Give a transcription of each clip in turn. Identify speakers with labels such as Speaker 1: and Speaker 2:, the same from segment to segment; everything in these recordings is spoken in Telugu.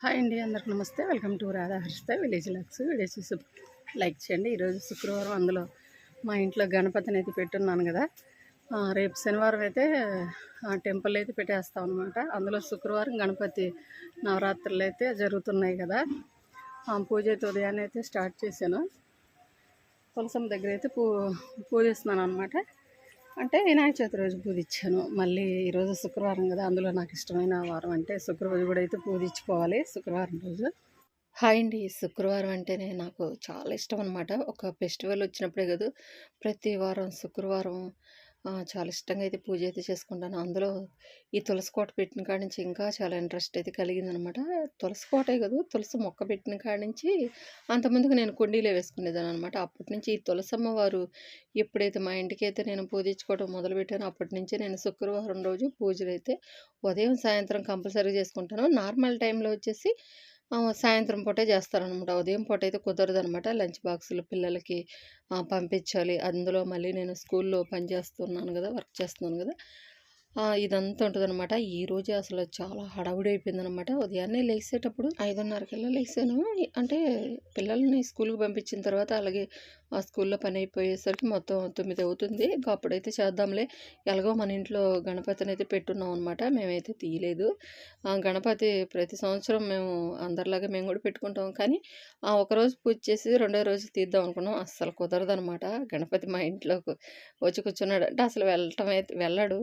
Speaker 1: హాయ్ అండి అందరికి నమస్తే. Welcome to Radhaharshitha village looks. Video చూసి లైక్ చేయండి. ఈరోజు శుక్రవారం అందులో మా ఇంట్లో గణపతిని అయితే పెట్టున్నాను కదా. రేపు శనివారం అయితే ఆ, టెంపుల్ అయితే పెట్టేస్తాం అనమాట అందులో శుక్రవారం గణపతి నవరాత్రులు అయితే జరుగుతున్నాయి కదా. ఆ, పూజ అయితే ఉదయాన్నే అయితే స్టార్ట్ చేశాను. తులసమ్మ దగ్గర అయితే పూ పూజిస్తున్నాను అనమాట అంటే వినాయక చవితి రోజు పూజించాను మళ్ళీ ఈరోజు శుక్రవారం కదా అందులో నాకు ఇష్టమైన వారం అంటే శుక్రవారం కూడా అయితే పూజించుకోవాలి శుక్రవారం రోజు. హాయ్ అండి. శుక్రవారం అంటేనే నాకు చాలా ఇష్టం అనమాట ఒక ఫెస్టివల్ వచ్చినప్పుడే కాదు ప్రతి వారం శుక్రవారం చాలా ఇష్టంగా అయితే పూజ అయితే చేసుకుంటాను. అందులో ఈ తులసి కోట పెట్టిన కాడి నుంచి ఇంకా చాలా ఇంట్రెస్ట్ అయితే కలిగింది అనమాట తులసి కోటే కదా తులసి మొక్క పెట్టిన కాడి నుంచి అంతమందికి నేను కుండీలే వేసుకునేదాను అనమాట అప్పటి నుంచి ఈ తులసమ్మ వారు ఎప్పుడైతే మా ఇంటికి అయితే నేను పూజించుకోవడం మొదలుపెట్టానో అప్పటి నుంచి నేను శుక్రవారం రోజు పూజలు అయితే ఉదయం సాయంత్రం కంపల్సరీ చేసుకుంటాను. నార్మల్ టైంలో వచ్చేసి సాయంత్రం పూటే చేస్తారనమాట. ఉదయం పూట అయితే కుదరదనమాట. లంచ్ బాక్సులు పిల్లలకి పంపించాలి. అందులో మళ్ళీ నేను స్కూల్లో పని చేస్తున్నాను కదా వర్క్ చేస్తున్నాను కదా. ఇదంతా ఉంటుందన్నమాట. ఈరోజు ఈ అసలు చాలా హడావుడి అయిపోయింది అనమాట ఉదయాన్నే లేచేటప్పుడు ఐదున్నరకల్లా లేచాను అంటే పిల్లల్ని స్కూల్కి పంపించిన తర్వాత అలాగే ఆ స్కూల్లో పని అయిపోయేసరికి మొత్తం తొమ్మిది అవుతుంది. ఇంకా అప్పుడైతే చేద్దాంలే. ఎలాగో మన ఇంట్లో గణపతిని అయితే పెట్టున్నాం అనమాట మేమైతే తీయలేదు. ఆ గణపతి ప్రతి సంవత్సరం మేము అందరిలాగా మేము కూడా పెట్టుకుంటాం. కానీ ఆ ఒకరోజు పూజ చేసి రెండో రోజు తీద్దాం అనుకున్నాం. అస్సలు కుదరదు అనమాట గణపతి మా ఇంట్లోకి వచ్చి కూర్చున్నాడు అంటే అసలు వెళ్ళటం అయితే వెళ్ళడు.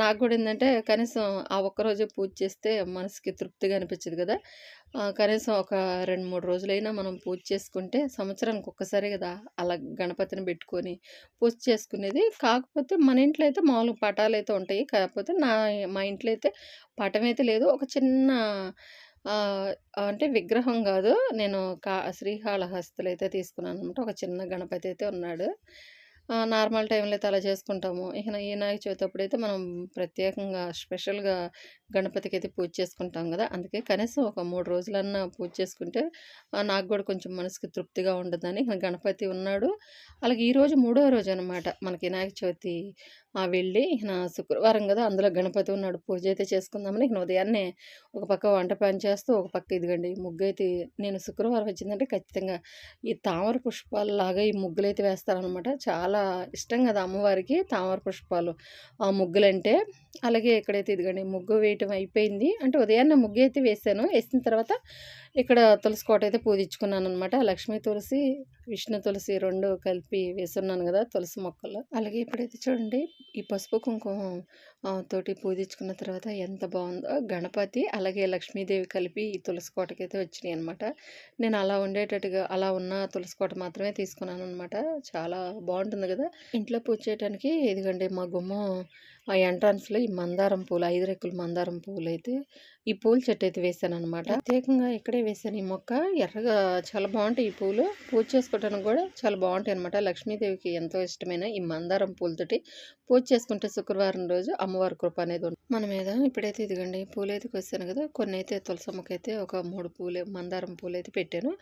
Speaker 1: నాకు కూడా ఏంటంటే కనీసం ఆ ఒక్కరోజు పూజ చేస్తే మనసుకి తృప్తిగా అనిపించదు కదా! కనీసం ఒక రెండు మూడు రోజులైనా మనం పూజ చేసుకుంటే సంవత్సరానికి ఒక్కసారి కదా! అలా గణపతిని పెట్టుకొని పూజ చేసుకునేది. కాకపోతే మన ఇంట్లో అయితే మామూలుగా పటాలు అయితే ఉంటాయి. కాకపోతే నా మా ఇంట్లో అయితే పటం అయితే లేదు. ఒక చిన్న అంటే విగ్రహం కాదు. నేను కా శ్రీకాళహస్తులు అయితే తీసుకున్నాను అనమాట ఒక చిన్న గణపతి అయితే ఉన్నాడు. నార్మల్ టైంలో అయితే అలా చేసుకుంటాము. ఇక వినాయక చవితి అప్పుడైతే మనం ప్రత్యేకంగా స్పెషల్గా గణపతికి అయితే పూజ చేసుకుంటాం కదా! అందుకే కనీసం ఒక మూడు రోజులన్నా పూజ చేసుకుంటే నాకు కూడా కొంచెం మనసుకి తృప్తిగా ఉండదని ఇక గణపతి ఉన్నాడు. అలాగే ఈరోజు మూడో రోజు అనమాట మనకి వినాయక చవితి. ఆ వెళ్ళి ఇక శుక్రవారం కదా! అందులో గణపతి ఉన్నాడు. పూజ అయితే చేసుకుందామని ఇక ఉదయాన్నే ఒక పక్క వంట పని చేస్తూ ఒక పక్క ఇదిగండి ముగ్గు అయితే నేను శుక్రవారం వచ్చిందంటే ఖచ్చితంగా ఈ తామర పుష్పాలు లాగా ఈ ముగ్గులు అయితే వేస్తారనమాట చాలా ఇష్టం కదా అమ్మవారికి తామర పుష్పాలు. ఆ ముగ్గులంటే అలాగే ఇక్కడైతే ఇదిగండి ముగ్గు వేయటం అయిపోయింది. అంటే ఉదయాన్నే ముగ్గు అయితే వేసాను. వేసిన తర్వాత ఇక్కడ తులసి కోట అయితే పూజించుకున్నాను అనమాట లక్ష్మీ తులసి విష్ణు తులసి రెండు కలిపి వేసున్నాను కదా తులసి మొక్కలు అలాగే ఇప్పుడైతే చూడండి ఈ పసుపు కుంకుమ తోటి పూజించుకున్న తర్వాత ఎంత బాగుందో గణపతి అలాగే లక్ష్మీదేవి కలిపి ఈ తులసి కోటకి అయితే వచ్చినాయి అనమాట నేను అలా ఉండేటట్టుగా అలా ఉన్న తులసి కోట మాత్రమే తీసుకున్నాను అనమాట చాలా బాగుంటుంది కదా. ఇంట్లో పూజ చేయడానికి ఇదిగండి మా గుమ్మం ఆ ఎంట్రన్స్లో ఈ మందారం పూలు ఐదు రెక్కులు మందారం పూలు అయితే ఈ పూల చెట్టు అయితే వేసాను అనమాట ప్రత్యేకంగా ఇక్కడే వేసాను ఈ మొక్క. ఎర్రగా చాలా బాగుంటాయి ఈ పూలు. పూజ చేసుకోవడానికి కూడా చాలా బాగుంటాయి అనమాట లక్ష్మీదేవికి ఎంతో ఇష్టమైన ఈ మందారం పూలతోటి పూజ చేసుకుంటే శుక్రవారం రోజు అమ్మవారి కృప అనేది ఉంటుంది. మన మీద ఇప్పుడైతే ఇదిగండి పూలు అయితే కోసాను కదా కొన్ని అయితే తులసమ్మకి అయితే ఒక మూడు పూలు మందారం పూలు అయితే పెట్టాను.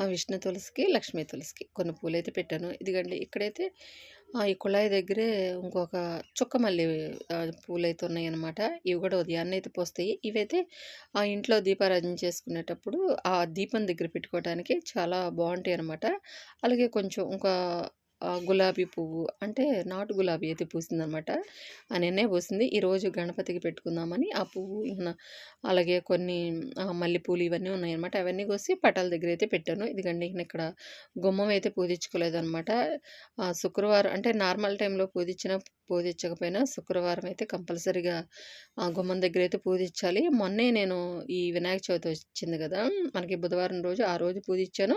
Speaker 1: ఆ విష్ణు తులసికి లక్ష్మీ తులసికి కొన్ని పూలు అయితే పెట్టాను. ఇదిగండి ఇక్కడైతే ఈ కుళాయి దగ్గరే ఇంకొక చుక్క మల్లి పూలు అయితే ఉన్నాయి అనమాట ఇవి కూడా ఉదయాన్నే అయితే పోస్తాయి. ఇవైతే ఆ ఇంట్లో దీపారాధన చేసుకునేటప్పుడు ఆ దీపం దగ్గర పెట్టుకోవడానికి చాలా బాగుంటాయి అనమాట అలాగే కొంచెం ఇంకా గులాబీ పువ్వు. అంటే నాటు గులాబీ అయితే పూసిందనమాట. ఆ నిన్నే పూసింది. ఈరోజు గణపతికి పెట్టుకుందామని ఆ పువ్వు అలాగే కొన్ని మల్లెపూలు ఇవన్నీ ఉన్నాయన్నమాట. అవన్నీ కోసి పటాల దగ్గర అయితే పెట్టాను. ఇదిగండి నేను ఇక్కడ గుమ్మం అయితే పూజించుకోలేదనమాట శుక్రవారం అంటే నార్మల్ టైంలో పూజించిన పూజించకపోయినా శుక్రవారం అయితే కంపల్సరీగా ఆ గుమ్మం దగ్గర అయితే పూజించాలి. మొన్నే నేను ఈ వినాయక చవితి వచ్చింది కదా మనకి బుధవారం రోజు ఆ రోజు పూజించాను.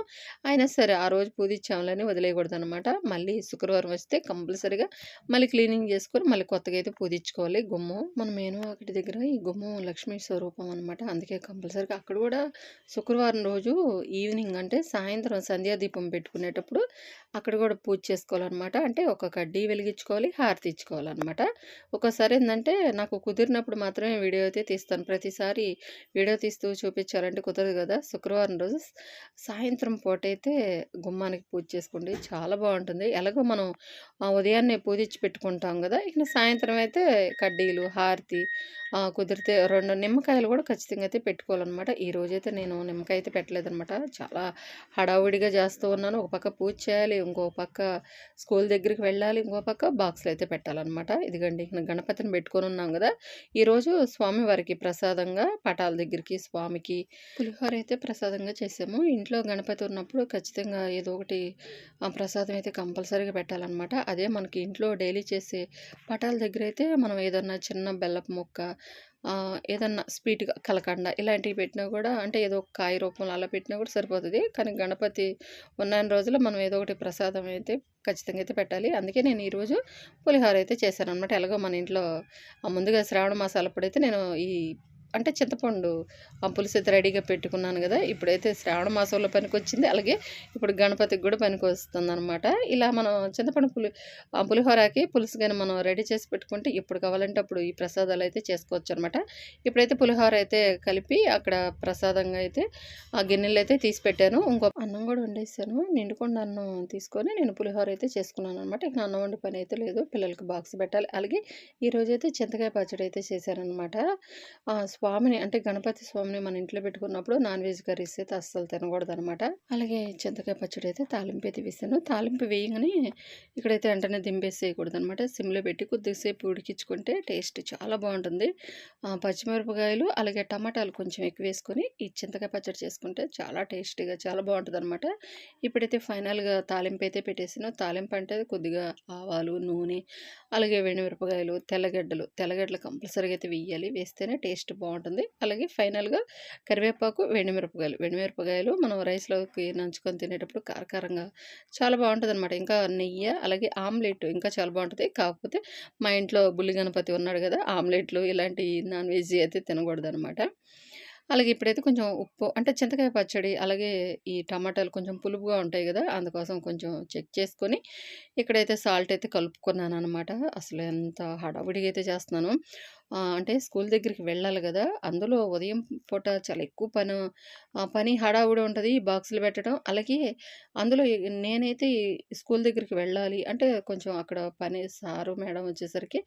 Speaker 1: అయినా సరే ఆ రోజు పూజించామని వదిలేయకూడదు అనమాట మళ్ళీ శుక్రవారం వస్తే కంపల్సరీగా మళ్ళీ క్లీనింగ్ చేసుకొని మళ్ళీ కొత్తగా అయితే పూజించుకోవాలి. గుమ్మం మన మేను ఒకటి దగ్గర ఈ గుమ్మం లక్ష్మీ స్వరూపం అనమాట అందుకే కంపల్సరీగా అక్కడ కూడా శుక్రవారం రోజు ఈవినింగ్ అంటే సాయంత్రం సంధ్యాదీపం పెట్టుకునేటప్పుడు అక్కడ కూడా పూజ చేసుకోవాలన్నమాట. అంటే ఒక కడ్డీ వెలిగించుకోవాలి హారతి వెలిగించుకోవాలన్నమాట ఒకసారి ఏంటంటే నాకు కుదిరినప్పుడు మాత్రమే వీడియో అయితే తీస్తాను. ప్రతిసారి వీడియో తీస్తూ చూపించాలంటే కుదరదు కదా. శుక్రవారం రోజు సాయంత్రం పూట అయితే గుమ్మానికి పూజ చేసుకోండి. చాలా బాగుంటుంది. ఎలాగో మనం ఆ, ఉదయాన్నే పూజించి పెట్టుకుంటాం కదా. ఇక సాయంత్రం అయితే కడ్డీలు హారతి కుదిరితే రెండు నిమ్మకాయలు కూడా ఖచ్చితంగా అయితే పెట్టుకోవాలన్నమాట. ఈ రోజైతే నేను నిమ్మకాయ అయితే పెట్టలేదనమాట చాలా హడావుడిగా చేస్తూ ఉన్నాను. ఒక పక్క పూజ చేయాలి ఇంకో పక్క స్కూల్ దగ్గరికి వెళ్ళాలి ఇంకో పక్క బాక్స్లు అయితే పెట్టాలన్నమాట ఇదిగండి గణపతిని పెట్టుకొని ఉన్నాం కదా! ఈరోజు స్వామివారికి ప్రసాదంగా పటాల దగ్గరికి స్వామికి పులిహోర అయితే ప్రసాదంగా చేసాము. ఇంట్లో గణపతి ఉన్నప్పుడు ఖచ్చితంగా ఏదో ఒకటి ప్రసాదం అయితే కంపల్సరీగా పెట్టాలన్నమాట. అదే మనకి ఇంట్లో డైలీ చేసే పటాల దగ్గర అయితే మనం ఏదన్నా చిన్న బెల్లపు మొక్క ఏదన్నా స్వీట్గా కలకండ ఇలాంటివి పెట్టినా కూడా అంటే ఏదో ఒక కాయ రూపంలో అలా పెట్టినా కూడా సరిపోతుంది. కానీ గణపతి ఉన్న రోజుల్లో మనం ఏదో ఒకటి ప్రసాదం అయితే ఖచ్చితంగా అయితే పెట్టాలి. అందుకే నేను ఈరోజు పులిహోర అయితే చేశాను అనమాట ఎలాగో మన ఇంట్లో ముందుగా శ్రావణ మాసాలప్పుడు అయితే నేను ఈ అంటే చింతపండు ఆ పులిసైతే రెడీగా పెట్టుకున్నాను కదా ఇప్పుడైతే శ్రావణ మాసంలో పనికి వచ్చింది అలాగే ఇప్పుడు గణపతికి కూడా పనికి వస్తుంది అనమాట ఇలా మనం చింతపండు పులి ఆ పులిహోరకి పులుసు కానీ మనం రెడీ చేసి పెట్టుకుంటే ఇప్పుడు కావాలంటే అప్పుడు ఈ ప్రసాదాలు అయితే చేసుకోవచ్చు అనమాట ఇప్పుడైతే పులిహోర అయితే కలిపి అక్కడ ప్రసాదంగా అయితే ఆ గిన్నెలు అయితే తీసి పెట్టాను. ఇంకో అన్నం కూడా వండేసాను. నిండుకుండా అన్నం తీసుకొని నేను పులిహోర అయితే చేసుకున్నాను అనమాట ఇక అన్నం వండి పని అయితే లేదు. పిల్లలకి బాక్స్ పెట్టాలి. అలాగే ఈరోజైతే అయితే చింతకాయ పచ్చడి అయితే చేశారనమాట అనమాట స్వామిని అంటే గణపతి స్వామిని మన ఇంట్లో పెట్టుకున్నప్పుడు నాన్ వెజ్ కర్రీస్ అయితే అస్సలు తినకూడదు అనమాట అలాగే చింతకాయ పచ్చడి అయితే తాలింపు అయితే వేసాను. తాలింపు వేయగానే ఇక్కడైతే వెంటనే దింపేసేయకూడదు అనమాట సిమ్లో పెట్టి కొద్దిసేపు ఉడికించుకుంటే టేస్ట్ చాలా బాగుంటుంది. పచ్చిమిరపకాయలు అలాగే టమాటాలు కొంచెం ఎక్కువ వేసుకొని ఈ చింతకాయ పచ్చడి చేసుకుంటే చాలా టేస్టీగా చాలా బాగుంటుంది అనమాట ఇప్పుడైతే ఫైనల్గా తాలింపు అయితే పెట్టేసాను. తాలింపు అంటే కొద్దిగా ఆవాలు నూనె అలాగే మిరపకాయలు తెల్లగడ్డలు తెల్లగడ్డలు కంపల్సరీగా అయితే వేయాలి. వేస్తేనే టేస్ట్ బాగుంటుంది. బాగుంటుంది. అలాగే ఫైనల్గా కరివేపాకు మిరపకాయలు వెండిమిరపకాయలు మనం రైస్లోకి నంచుకొని తినేటప్పుడు కారకారంగా చాలా బాగుంటుంది అనమాట ఇంకా నెయ్యి అలాగే ఆమ్లెట్ ఇంకా చాలా బాగుంటుంది. కాకపోతే మా ఇంట్లో బుల్లి గణపతి ఉన్నాడు కదా ఆమ్లెట్లు ఇలాంటి నాన్ వెజ్ అయితే తినకూడదు అనమాట అలాగే ఇప్పుడైతే కొంచెం ఉప్పు అంటే చింతకాయ పచ్చడి అలాగే ఈ టమాటాలు కొంచెం పులుపుగా ఉంటాయి కదా అందుకోసం కొంచెం చెక్ చేసుకొని ఇక్కడైతే సాల్ట్ అయితే కలుపుకున్నాను అనమాట అసలు ఎంత హడావుడిగా అయితే చేస్తున్నాను. అంటే స్కూల్ దగ్గరికి వెళ్ళాలి కదా! అందులో ఉదయం పూట చాలా ఎక్కువ పని పని హడావుడి ఉంటుంది ఈ బాక్సులు పెట్టడం. అలాగే అందులో నేనైతే స్కూల్ దగ్గరికి వెళ్ళాలి అంటే కొంచెం అక్కడ పని సారు మేడం వచ్చేసరికి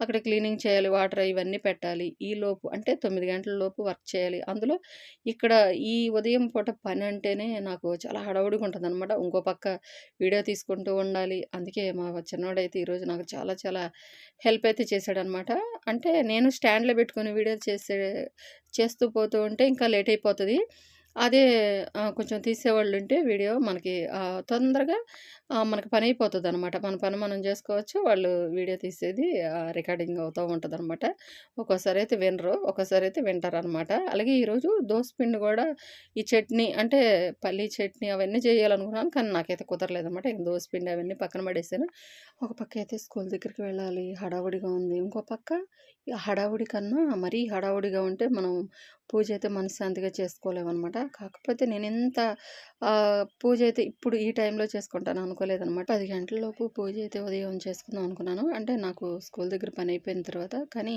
Speaker 1: అక్కడ క్లీనింగ్ చేయాలి వాటర్ ఇవన్నీ పెట్టాలి. ఈ లోపు అంటే తొమ్మిది గంటల లోపు వర్క్ చేయాలి. అందులో ఇక్కడ ఈ ఉదయం పూట పని అంటేనే నాకు చాలా హడావుడిగా ఉంటుంది అనమాట ఇంకో పక్క వీడియో తీసుకుంటూ ఉండాలి. అందుకే మా చిన్నవాడైతే ఈరోజు నాకు చాలా చాలా హెల్ప్ అయితే చేశాడనమాట అంటే నేను స్టాండ్లో పెట్టుకొని వీడియో చేసే చేస్తూ పోతూ ఉంటే ఇంకా లేట్ అయిపోతుంది. అదే కొంచెం తీసేవాళ్ళు ఉంటే వీడియో మనకి తొందరగా మనకి పని అయిపోతుంది అనమాట మన పని మనం చేసుకోవచ్చు వాళ్ళు వీడియో తీసేది రికార్డింగ్ అవుతూ ఉంటుంది అనమాట ఒక్కోసారి అయితే వినరు ఒక్కోసారి అయితే వింటారు అనమాట అలాగే ఈరోజు దోశ పిండి కూడా ఈ చట్నీ అంటే పల్లీ చట్నీ అవన్నీ చేయాలనుకున్నాను కానీ నాకైతే కుదరలేదు అనమాట ఇంక దోశ పిండి అవన్నీ పక్కన పడేసాను. ఒక పక్క అయితే స్కూల్ దగ్గరికి వెళ్ళాలి. హడావుడిగా ఉంది. ఇంకో పక్క హడావుడి కన్నా మరీ హడావుడిగా ఉంటే మనం పూజ అయితే మనశ్శాంతిగా చేసుకోలేమన్నమాట కాకపోతే నేను ఎంత పూజ అయితే ఇప్పుడు ఈ టైంలో చేసుకుంటాను. అనుకోలేదనమాట పది గంటల లోపు పూజ అయితే ఉదయం చేసుకుందాం అనుకున్నాను. అంటే నాకు స్కూల్ దగ్గర పని అయిపోయిన తర్వాత. కానీ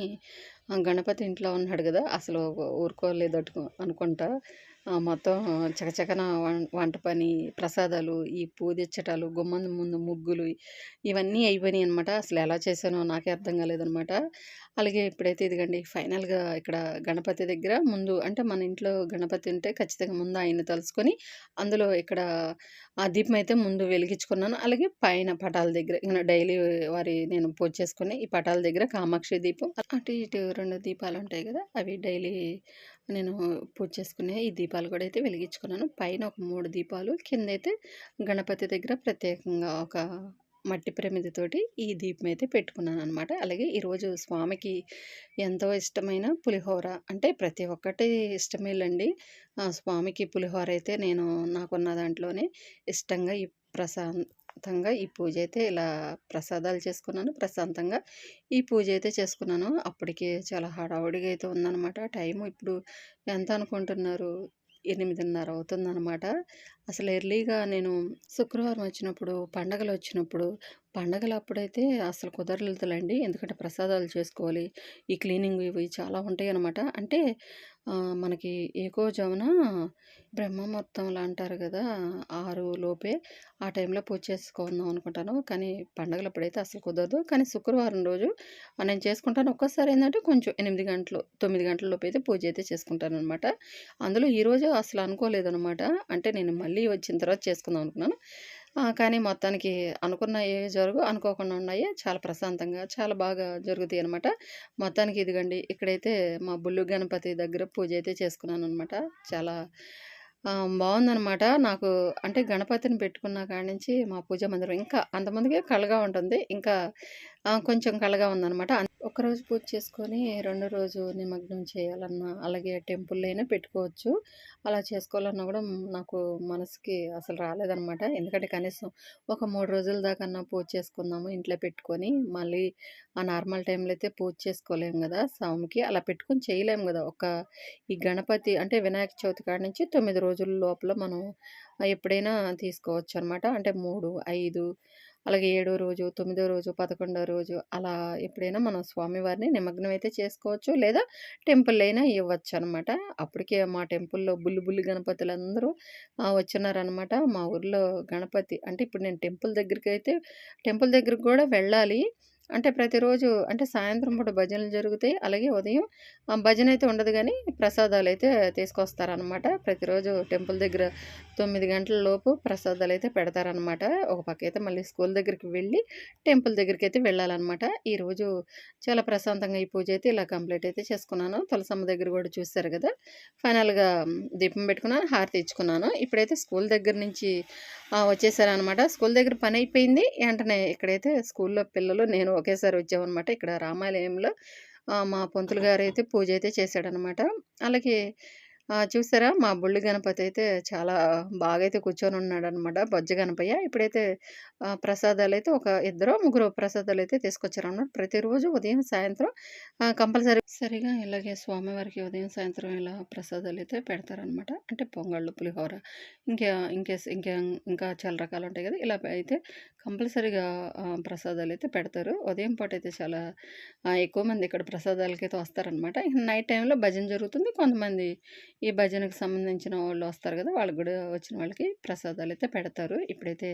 Speaker 1: గణపతి ఇంట్లో ఉన్నాడు కదా అసలు ఊరుకోలేదు అటు అనుకుంటా మొత్తం చకచకన వంట పని ప్రసాదాలు ఈ పూజించటాలు గుమ్మం ముందు ముగ్గులు ఇవన్నీ అయిపోయినాయి అనమాట అసలు ఎలా చేశానో నాకే అర్థం కాలేదనమాట అలాగే ఇప్పుడైతే ఇదిగండి ఫైనల్గా ఇక్కడ గణపతి దగ్గర ముందు అంటే మన ఇంట్లో గణపతి ఉంటే ఖచ్చితంగా ముందు ఆయన తలుసుకొని అందులో ఇక్కడ ఆ దీపం అయితే ముందు వెలిగించుకున్నాను. అలాగే పైన పటాల దగ్గర ఇంకా డైలీ వారి నేను పూజ చేసుకుని ఈ పటాల దగ్గర కామాక్షి దీపం అటు ఇటు రెండు దీపాలు ఉంటాయి కదా అవి డైలీ నేను పూజ చేసుకునే ఈ దీపాలు కూడా అయితే వెలిగించుకున్నాను. పైన ఒక మూడు దీపాలు కింద అయితే గణపతి దగ్గర ప్రత్యేకంగా ఒక మట్టి ప్రమిదితోటి ఈ దీపం అయితే పెట్టుకున్నాను అనమాట అలాగే ఈరోజు స్వామికి ఎంతో ఇష్టమైన పులిహోర అంటే ప్రతి ఒక్కటి ఇష్టమేలండి. స్వామికి పులిహోర అయితే నేను నాకున్న దాంట్లోనే ఇష్టంగా ఈ ప్రశాంతంగా ఈ పూజ అయితే ఇలా ప్రసాదాలు చేసుకున్నాను. ప్రశాంతంగా ఈ పూజ అయితే చేసుకున్నాను. అప్పటికే చాలా హడావుడిగా అయితే ఉందన్నమాట. టైం ఇప్పుడు ఎంత అనుకుంటున్నారు? ఎనిమిదిన్నర అవుతుందన్నమాట. అసలు ఎర్లీగా నేను శుక్రవారం వచ్చినప్పుడు పండగలు వచ్చినప్పుడు పండగలు అప్పుడైతే అసలు కుదరలేదులేండి. ఎందుకంటే ప్రసాదాలు చేసుకోవాలి. ఈ క్లీనింగ్ ఇవి చాలా ఉంటాయి అనమాట అంటే ఆహ్, మనకి ఏకోజామున బ్రహ్మముహూర్తంలో అంటారు కదా ఆరు లోపే ఆ టైంలో పూజ చేసుకుందాం అనుకుంటాను. కానీ పండగలప్పుడైతే అసలు కుదరదు. కానీ శుక్రవారం రోజు నేను చేసుకుంటాను. ఒక్కసారి ఏంటంటే కొంచెం ఎనిమిది గంటలు, తొమ్మిది గంటల లోపైతే పూజ అయితే చేసుకుంటాననమాట. అందులో ఈరోజు అసలు అనుకోలేదనమాట. అంటే నేను మళ్ళీ వచ్చిన తర్వాత చేసుకుందాం అనుకున్నాను. కానీ మొత్తానికి అనుకున్న ఏవి జరుగు అనుకోకుండా ఉన్నాయి. చాలా ప్రశాంతంగా, చాలా బాగా జరుగుతాయి అనమాట మొత్తానికి ఇదిగోండి ఇక్కడైతే మా బుల్లు గణపతి దగ్గర పూజ అయితే చేసుకున్నాను అనమాట చాలా బాగుందనమాట నాకు అంటే గణపతిని పెట్టుకున్న కాడ నుంచి మా పూజ మందిరం ఇంకా అంతమందికి కళగా ఉంటుంది. ఇంకా కొంచెం కళగా ఉందనమాట. ఒకరోజు పూజ చేసుకొని రెండో రోజు నిమగ్నం చేయాలన్నా, అలాగే టెంపుల్‌లో అయినా పెట్టుకోవచ్చు. అలా చేసుకోవాలన్నా కూడా నాకు మనసుకి అసలు రాలేదనమాట. ఎందుకంటే కనీసం ఒక మూడు రోజుల దాకన్నా పూజ చేసుకుందాము ఇంట్లో పెట్టుకొని, మళ్ళీ ఆ నార్మల్ టైంలో అయితే పూజ చేసుకోలేము కదా స్వామికి. అలా పెట్టుకొని చేయలేము కదా ఒక ఈ గణపతి అంటే వినాయక చవితి కాడ నుంచి తొమ్మిది రోజుల లోపల మనం ఎప్పుడైనా తీసుకోవచ్చు అనమాట అంటే 3, 5 అలాగే ఏడో రోజు, తొమ్మిదో రోజు, 11 రోజు అలా ఎప్పుడైనా మనం స్వామివారిని నిమగ్నం అయితే చేసుకోవచ్చు. లేదా టెంపుల్ అయినా ఇవ్వచ్చు అనమాట అప్పటికే మా టెంపుల్‌లో బుల్లి బుల్లి గణపతులందరూ ఆహ్, వచ్చున్నారనమాట. మా ఊర్లో గణపతి అంటే ఇప్పుడు నేను టెంపుల్ దగ్గరికైతే టెంపుల్ దగ్గరికి కూడా వెళ్ళాలి. అంటే ప్రతిరోజు అంటే సాయంత్రం పూట భజనలు జరుగుతాయి. అలాగే ఉదయం భజన అయితే ఉండదు కానీ ప్రసాదాలు అయితే తీసుకొస్తారనమాట. ప్రతిరోజు టెంపుల్ దగ్గర తొమ్మిది గంటల లోపు అయితే పెడతారనమాట. ఒక పక్క అయితే మళ్ళీ స్కూల్ దగ్గరికి వెళ్ళి టెంపుల్ దగ్గరికి అయితే వెళ్ళాలనమాట. ఈరోజు చాలా ప్రశాంతంగా ఈ పూజ అయితే ఇలా కంప్లీట్ అయితే చేసుకున్నాను. తులసమ్మ దగ్గర కూడా చూశారు కదా ఫైనల్‌గా దీపం పెట్టుకున్నాను. హారతి ఇచ్చుకున్నాను. ఇప్పుడైతే స్కూల్ దగ్గర నుంచి వచ్చేసారనమాట స్కూల్ దగ్గర పని అయిపోయింది వెంటనే ఇక్కడైతే స్కూల్‌లో పిల్లలు, నేను ఒకేసారి వచ్చామనమాట. ఇక్కడ రామాలయంలో మా పంతులు అయితే పూజ అయితే చేశాడనమాట. అలాగే చూసారా మా బుల్లి గణపతి అయితే చాలా బాగా అయితే కూర్చొని ఉన్నాడనమాట బొజ్జ గణపయ్య. ఇప్పుడైతే ప్రసాదాలు అయితే ఒక ఇద్దరు ముగ్గురు ప్రసాదాలు అయితే తీసుకొచ్చారు అనమాట ప్రతిరోజు ఉదయం, సాయంత్రం కంపల్సరీ సరిగా ఇలాగే స్వామివారికి ఉదయం, సాయంత్రం ఇలా ప్రసాదాలు అయితే పెడతారనమాట. అంటే పొంగళ్ళు, పులిహోర ఇంకా ఇంకేస్ ఇంకా ఇంకా చాలా రకాలు ఉంటాయి కదా ఇలా అయితే కంపల్సరీగా ప్రసాదాలు అయితే పెడతారు. ఉదయం పూటైతే చాలా ఎక్కువ మంది ఇక్కడ ప్రసాదాలకైతే వస్తారనమాట. నైట్ టైంలో భజన జరుగుతుంది. కొంతమంది ఈ భజనకు సంబంధించిన వాళ్ళు వస్తారు కదా వాళ్ళకి కూడా వచ్చిన వాళ్ళకి ప్రసాదాలు అయితే పెడతారు. ఇప్పుడైతే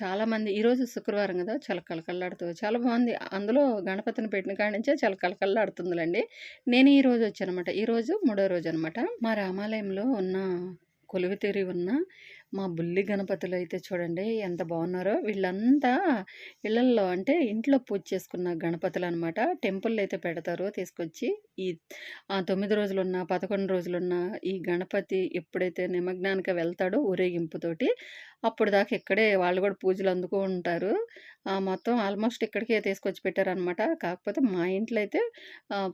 Speaker 1: చాలామంది ఈరోజు శుక్రవారం కదా చాలా కలకల్లాడుతూ చాలా బాగుంది. అందులో గణపతిని పెట్టిన కాడ నుంచే చాలా కలకల్లాడుతుందిలండి నేను ఈరోజు వచ్చానమాట. ఈరోజు మూడో రోజు అనమాట. మా రామాలయంలో ఉన్న కొలువితేరి ఉన్న మా బుల్లి గణపతులైతే చూడండి ఎంత బాగున్నారో వీళ్ళంతా ఇళ్ళల్లో అంటే ఇంట్లో పూజ చేసుకున్న గణపతులు అనమాట టెంపుల్ అయితే పెడతారు తీసుకొచ్చి. ఈ తొమ్మిది రోజులున్న, 11 రోజులున్న ఈ గణపతి ఎప్పుడైతే నిమగ్నానికి వెళ్తాడో ఊరేగింపుతోటి, అప్పుడు దాకా ఇక్కడే వాళ్ళు కూడా పూజలు అందుకు ఉంటారు. మొత్తం ఆల్మోస్ట్ ఇక్కడికే తీసుకొచ్చి పెట్టారనమాట. కాకపోతే మా ఇంట్లో అయితే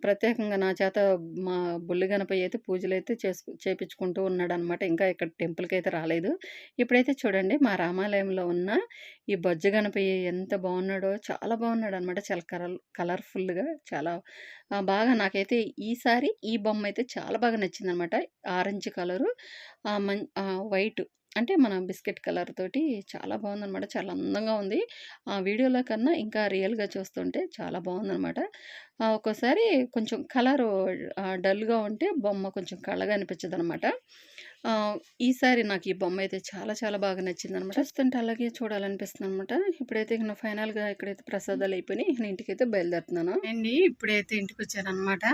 Speaker 1: ప్రత్యేకంగా నా చేత మా బుల్లి గణపయ్య అయితే పూజలు అయితే చేసుకు చేపించుకుంటూ ఉన్నాడనమాట. ఇంకా ఇక్కడ టెంపుల్కి అయితే రాలేదు. ఇప్పుడైతే చూడండి మా రామాలయంలో ఉన్న ఈ బొజ్జ గణపయ్య ఎంత బాగున్నాడో చాలా బావున్నాడనమాట. చాలా కలర్ కలర్‌ఫుల్‌గా చాలా బాగా నాకైతే ఈసారి ఈ బొమ్మ అయితే చాలా బాగా నచ్చిందనమాట. ఆరెంజ్ కలరు మం వైట్ అంటే మన బిస్కెట్ కలర్ తోటి చాలా బాగుందనమాట చాలా అందంగా ఉంది. ఆ వీడియోలో కన్నా ఇంకా రియల్‌గా చూస్తుంటే చాలా బాగుందనమాట ఒక్కోసారి కొంచెం కలరు డల్‌గా ఉంటే బొమ్మ కొంచెం కళగా అనిపించదనమాట. అనమాట ఈసారి నాకు ఈ బొమ్మ అయితే చాలా చాలా బాగా నచ్చిందనమాట. చూస్తుంటే అలాగే చూడాలనిపిస్తుంది అనమాట ఇప్పుడైతే ఇక ఫైనల్‌గా ఇక్కడైతే ప్రసాదాలయిపోయినాయి. నేను ఇంటికైతే బయలుదేరుతున్నాను. అండి ఇప్పుడైతే ఇంటికొచ్చాననమాట.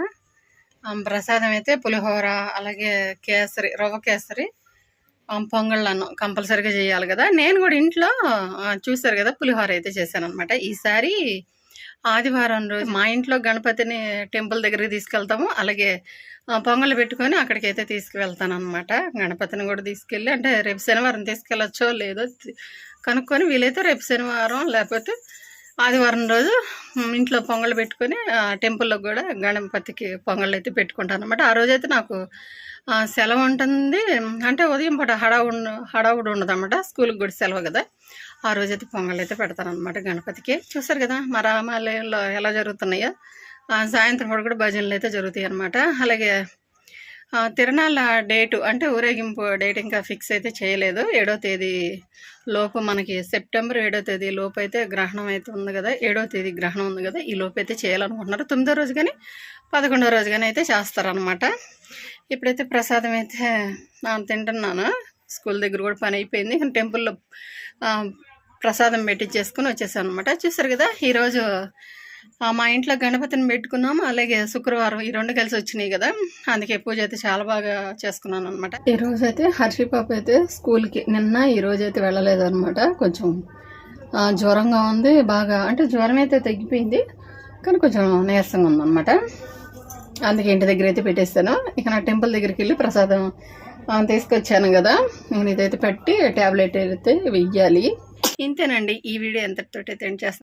Speaker 1: ఆహ్, ప్రసాదం అయితే పులిహోర, అలాగే కేసరి, రవ్వ కేసరి, ఆహ్, పొంగళ్ళన్నం కంపల్సరీగా చేయాలి కదా నేను కూడా ఇంట్లో చూసారు కదా పులిహోర అయితే చేశాననమాట. ఈసారి ఆదివారం రోజు మా ఇంట్లో గణపతిని టెంపుల్ దగ్గరికి తీసుకెళ్తాము. అలాగే ఆహ్, పెట్టుకొని అక్కడికైతే తీసుకువెళ్తాననమాట. గణపతిని కూడా తీసుకెళ్ళి అంటే రేపు శనివారం తీసుకెళ్ళొచ్చో లేదో కనుక్కొని వీలైతే రేపు శనివారం లేకపోతే ఆదివారం రోజు ఇంట్లో పొంగలు పెట్టుకొని టెంపుల్‌లో కూడా గణపతికి పొంగళ్ళైతే పెట్టుకుంటాననమాట. ఆ రోజైతే నాకు సెలవు ఉంటుంది అంటే ఉదయం పూట హడావుడు ఉండదు ఉండదనమాట. స్కూల్కి కూడా సెలవు కదా ఆ రోజైతే అయితే పెడతారనమాట గణపతికి. చూసారు కదా మా రామాలయంలో ఎలా జరుగుతున్నాయో. సాయంత్రం పూట కూడా జరుగుతాయి అనమాట అలాగే తిరణాల డేటు అంటే ఊరేగింపు డేట్ ఇంకా ఫిక్స్ అయితే చేయలేదు. ఏడో తేదీ లోపు మనకి సెప్టెంబర్ ఏడో తేదీ లోపు అయితే గ్రహణం అయితే ఉంది కదా ఏడో తేదీ గ్రహణం ఉంది కదా ఈ లోపు అయితే చేయాలనుకుంటున్నారు. తొమ్మిదో రోజు కానీ పదకొండో రోజు కానీ అయితే చేస్తారనమాట ఇప్పుడైతే ప్రసాదం అయితే ఆ, తింటున్నాను. స్కూల్ దగ్గర కూడా పని అయిపోయింది. టెంపుల్లో ప్రసాదం పెట్టించేసుకుని వచ్చేసాను అనమాట చూసారు కదా ఈరోజు మా ఇంట్లో గణపతిని పెట్టుకున్నాము. అలాగే శుక్రవారం ఈ రెండు కలిసి వచ్చినాయి కదా. అందుకే పూజ అయితే చాలా బాగా చేసుకున్నాను అనమాట ఈ అయితే హర్షి పాప అయితే స్కూల్కి నిన్న ఈ రోజు అయితే వెళ్ళలేదు అనమాట కొంచెం జ్వరంగా ఉంది. బాగా అంటే జ్వరం అయితే తగ్గిపోయింది. కానీ కొంచెం నీరసంగా ఉందన్నమాట. అందుకే ఇంటి దగ్గర అయితే పెట్టేస్తాను. ఇక నా టెంపుల్ దగ్గరికి వెళ్ళి ప్రసాదం తీసుకొచ్చాను కదా. నేను ఇదైతే పెట్టి ట్యాబ్లెట్ అయితే వెయ్యాలి. ఇంతేనండి ఈ వీడియో ఎంతటితో అయితే ఎండ్ చేస్తాను